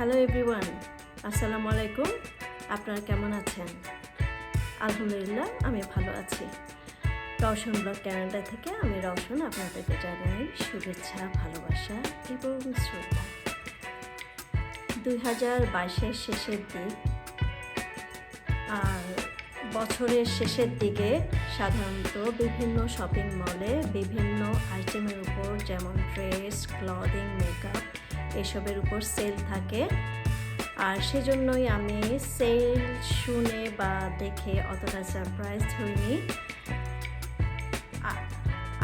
Hello everyone, আসসালামু আলাইকুম। আপনারা কেমন আছেন? আলহামদুলিল্লাহ, আমি ভালো আছি। রওশন ব্লগ ক্যানাডা থেকে আমি রওশন আপনাদেরকে জানাই শুভেচ্ছা, ভালোবাসা এবং শ্রদ্ধা। দুই হাজার বাইশের শেষের দিক আর বছরের শেষের দিকে সাধারণত বিভিন্ন শপিং মলে বিভিন্ন আইটেমের উপর যেমন ড্রেস, ক্লদিং, মেকআপ এসবের উপর সেল থাকে। আর সেজন্যই আমি সেল শুনে বা দেখে অতটা সারপ্রাইজ হইনি।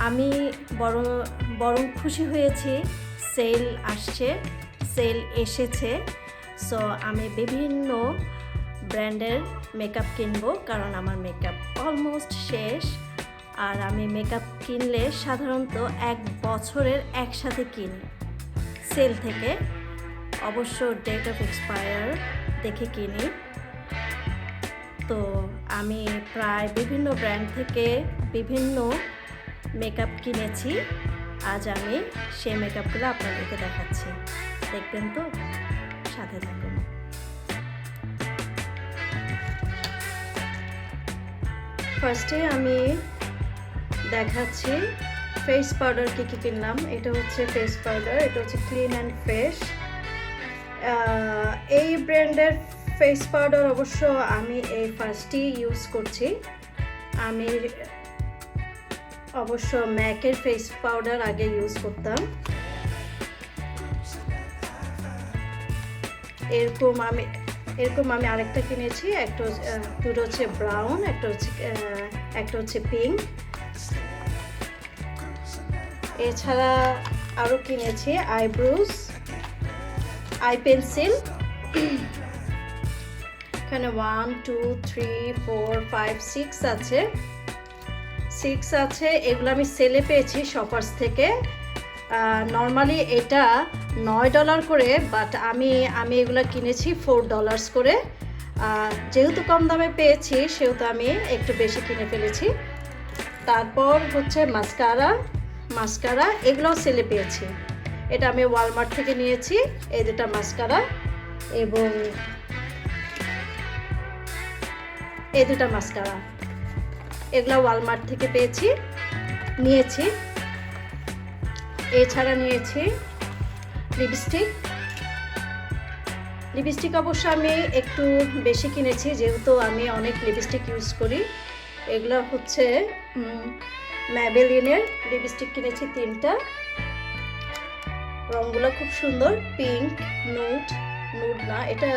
আমি বরং বরং খুশি হয়েছি সেল আসছে সেল এসেছে। সো আমি বিভিন্ন ব্র্যান্ডের মেকআপ কিনবো কারণ আমার মেকআপ অলমোস্ট শেষ। আর আমি মেকআপ কিনলে সাধারণত এক বছরের একসাথে কিনি। সেল থেকে অবশ্য ডেট অফ এক্সপায়ার দেখে কিনি। তো আমি প্রায় বিভিন্ন ব্র্যান্ড থেকে বিভিন্ন মেকআপ কিনেছি। আজ আমি সেই মেকআপগুলো আপনাদেরকে দেখাচ্ছি। দেখবেন তো? সাথে থাকুন। ফার্স্টে আমি দেখাচ্ছি ফেস পাউডার কী কী কিনলাম? এটা হচ্ছে ফেস পাউডার এটা হচ্ছে ক্লিন অ্যান্ড ফ্রেশ এই ব্র্যান্ডের ফেস পাউডার অবশ্য আমি এই ফার্স্টই ইউজ করছি। আমি অবশ্য ম্যাকের ফেস পাউডার আগে ইউজ করতাম। এরকম আমি এরকম আমি আরেকটা কিনেছি, একটা দুটো হচ্ছে ব্রাউন একটা হচ্ছে একটা হচ্ছে পিঙ্ক এছাড়া আরও কিনেছি আইব্রোজ আই পেন্সিল। এখানে one two three four five six আছে। সিক্স আছে, এগুলো আমি সেলে পেয়েছি শপার্স থেকে। নর্মালি এটা নয় ডলার করে বাট আমি আমি এগুলো কিনেছি ফোর ডলার্স করে। যেহেতু কম দামে পেয়েছি, সেহেতু আমি একটু বেশি কিনে ফেলেছি। তারপর হচ্ছে মাস্কারা মাস্কারা, এগুলোও সেলে পেয়েছি। এটা আমি ওয়ালমার্ট থেকে নিয়েছি, এই দুটা মাস্কারা এবং এই দুটা মাস্কারা। এগুলো ওয়ালমার্ট থেকে পেয়েছি, নিয়েছি। এছাড়া নিয়েছি লিপস্টিক লিপস্টিক অবশ্য আমি একটু বেশি কিনেছি, যেহেতু আমি অনেক লিপস্টিক ইউজ করি। এগুলো হচ্ছে ম্যাবেলিনের লিপস্টিক কিনেছি তিনটা। রঙগুলো খুব সুন্দর পিঙ্ক নুট নুট না, এটা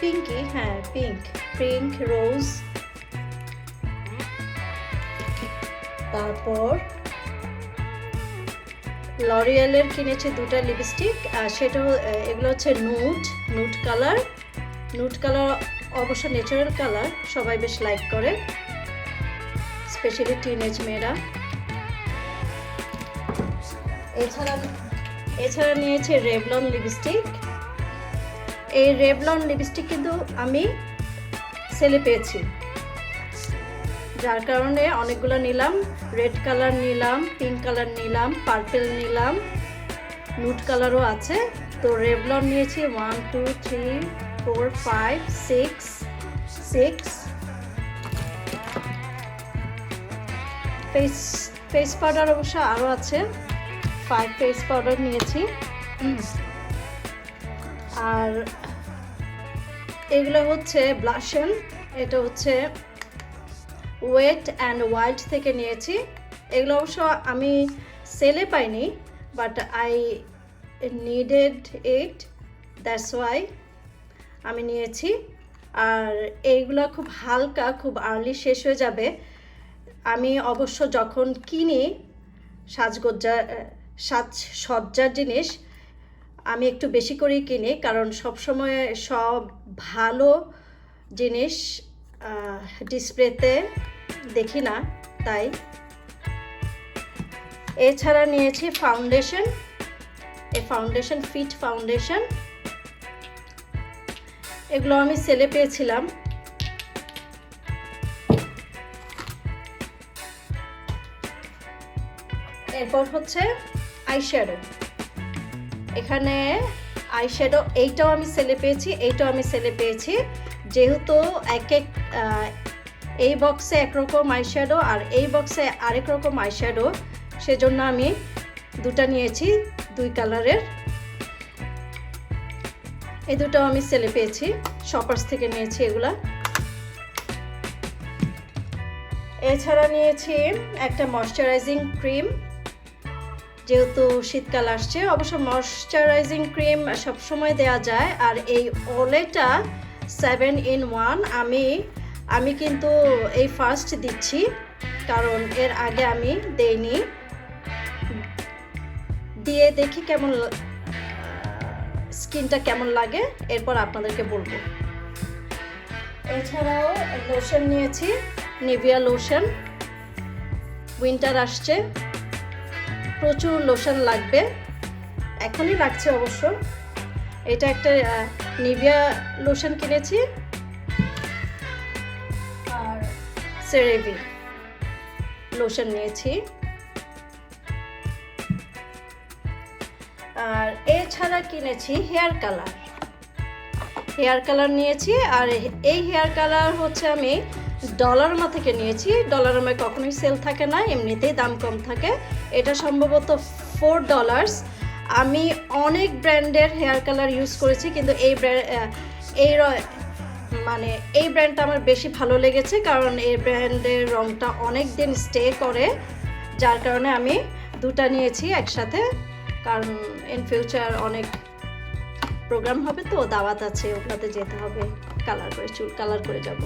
পিঙ্কি হ্যাঁ পিঙ্ক পিঙ্ক রোজ তারপর লরিয়ালের কিনেছি দুটা লিপস্টিক আর সেটা এগুলো হচ্ছে nude nude colour nude colour অবশ্য ন্যাচারাল কালার সবাই বেশ লাইক করে। স্পেশালি টিনেজ মেয়েরা। এছাড়া এছাড়া নিয়েছে রেভলন লিপস্টিক। এই রেভলন লিপস্টিক কিন্তু আমি সেলে পেয়েছি। যার কারণে অনেকগুলো নিলাম রেড কালার নিলাম পিঙ্ক কালার নিলাম পার্পেল নিলাম নুট কালারও আছে। তো রেভলন নিয়েছি one two three four five six six face face powder অবশ্য আরও আছে। ফাইভ ফেস পাউডার নিয়েছি। আর এগুলো হচ্ছে ব্লাশন এটা হচ্ছে ওয়েট অ্যান্ড ওয়াইল্ড থেকে নিয়েছি। এগুলো অবশ্য আমি সেলে পাইনি but I needed it that's why আমি নিয়েছি। আর এইগুলো খুব হালকা, খুব আর্লি শেষ হয়ে যাবে। আমি অবশ্য যখন কিনি সাজগজ্জা সাজ সজ্জার জিনিস, আমি একটু বেশি করেই কিনি, কারণ সবসময় সব ভালো জিনিস ডিসপ্লেতে দেখি না, তাই। এছাড়া নিয়েছি foundation a foundation, fit foundation. এগুলো আমি সেলে পেয়েছিলাম। এরপর হচ্ছে আইশ্যাডো এখানে আইশ্যাডো এইটাও আমি সেলে পেয়েছি, এইটাও আমি সেলে পেয়েছি। যেহেতু এক এক এই বক্সে একরকম আইশ্যাডো আর এই বক্সে আরেক রকম আইশ্যাডো সেজন্য আমি দুটা নিয়েছি, দুই কালারের এই দুটো আমি সেলে পেয়েছি শপার্স থেকে নিয়েছি এগুলা। এছাড়া নিয়েছি একটা ময়শ্চারাইজিং ক্রিম যেহেতু শীতকাল আসছে, অবশ্য ময়শ্চারাইজিং ক্রিম সবসময় দেওয়া যায়। আর এই ওলেটা সেভেন ইন ওয়ান আমি আমি কিন্তু এই ফার্স্ট দিচ্ছি, কারণ এর আগে আমি দেইনি। দিয়ে দেখি কেমন স্কিনটা কেমন লাগে, এরপর আপনাদেরকে বলব। এছাড়াও লোশন নিয়েছি নিভিয়া লোশন উইন্টার আসছে প্রচুর লোশন লাগবে। এখনই লাগছে অবশ্য। এটা একটা নিভিয়া লোশন কিনেছি। আর সেরেভি লোশন নিয়েছি। আর এছাড়া কিনেছি হেয়ার কালার। হেয়ার কালার নিয়েছি আর এই হেয়ার কালার হচ্ছে আমি ডলারমা থেকে নিয়েছি। ডলারমায় কখনোই সেল থাকে না, এমনিতেই দাম কম থাকে। এটা সম্ভবত ফোর ডলার্স আমি অনেক ব্র্যান্ডের হেয়ার কালার ইউজ করেছি, কিন্তু এই এই মানে এই ব্র্যান্ডটা আমার বেশি ভালো লেগেছে, কারণ এই ব্র্যান্ডের রঙটা অনেক দিন স্টে করে। যার কারণে আমি দুটা নিয়েছি একসাথে, কারণ ইন ফিউচার অনেক প্রোগ্রাম হবে তো, দাওয়াত আছে, ওগুলোতে যেতে হবে কালার করে চুল কালার করে যাব।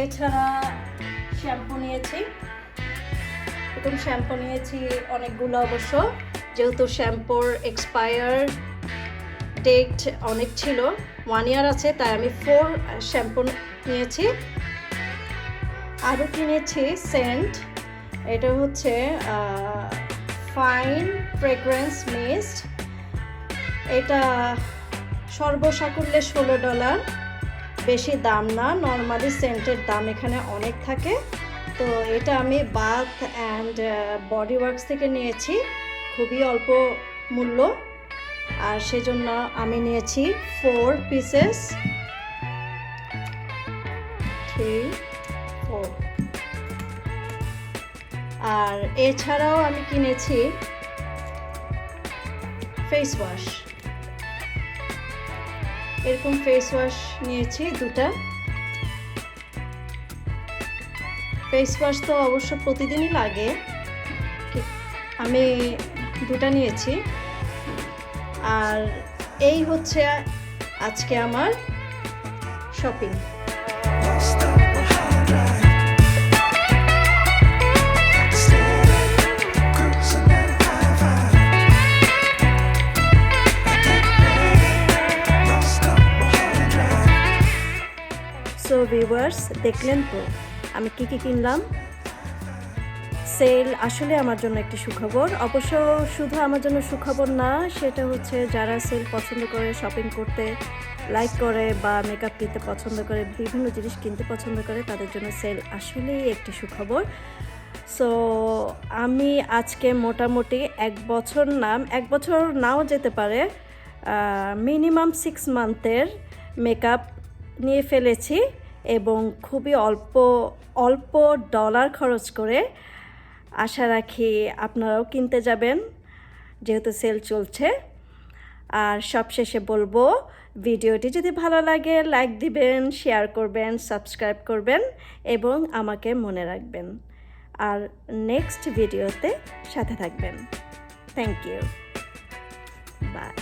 এছাড়া শ্যাম্পু নিয়েছি। এরকম শ্যাম্পু নিয়েছি অনেকগুলো অবশ্য। যেহেতু শ্যাম্পুর এক্সপায়ার ডেট অনেক ছিল ওয়ান ইয়ার আছে, তাই আমি ফোর শ্যাম্পু নিয়েছি। আরও কিনেছি সেন্ট এটা হচ্ছে ফাইন ফ্রেগ্রেন্স মিস্ট এটা সর্বসাকুল্যে ষোলো ডলার বেশি দাম না নর্মালি সেন্টের দাম এখানে অনেক থাকে। তো এটা আমি বাথ অ্যান্ড বডি ওয়ার্কস থেকে নিয়েছি, খুবই অল্প মূল্য। আর সেজন্য আমি নিয়েছি ফোর পিসেস থ্রি ফোর আর এছাড়াও আমি কিনেছি ফেস ওয়াশ এরকম ফেস ওয়াশ নিয়েছি দুটা। ফেস ওয়াশ তো অবশ্য প্রতিদিনই লাগে। আমি দুটা নিয়েছি। আর এই হচ্ছে আজকে আমার শপিং দেখলেন তো, আমি কি কি কিনলাম? সেল আসলে আমার জন্য একটি সুখবর। অবশ্য শুধু আমার জন্য সুখবর না, সেটা হচ্ছে যারা সেল পছন্দ করে, শপিং করতে লাইক করে বা মেকআপ কিনতে পছন্দ করে, বিভিন্ন জিনিস কিনতে পছন্দ করে, তাদের জন্য সেল আসলেই একটি সুখবর। সো আমি আজকে মোটামুটি এক বছর নাম, এক বছর নাও যেতে পারে মিনিমাম সিক্স মান্থের মেকআপ নিয়ে ফেলেছি। এবং খুবই অল্প অল্প ডলার খরচ করে আশা রাখি আপনারাও কিনতে যাবেন, যেহেতু সেল চলছে। আর সবশেষে বলব, ভিডিওটি যদি ভালো লাগে লাইক দিবেন শেয়ার করবেন সাবস্ক্রাইব করবেন এবং আমাকে মনে রাখবেন। আর নেক্সট ভিডিওতে সাথে থাকবেন। Thank you by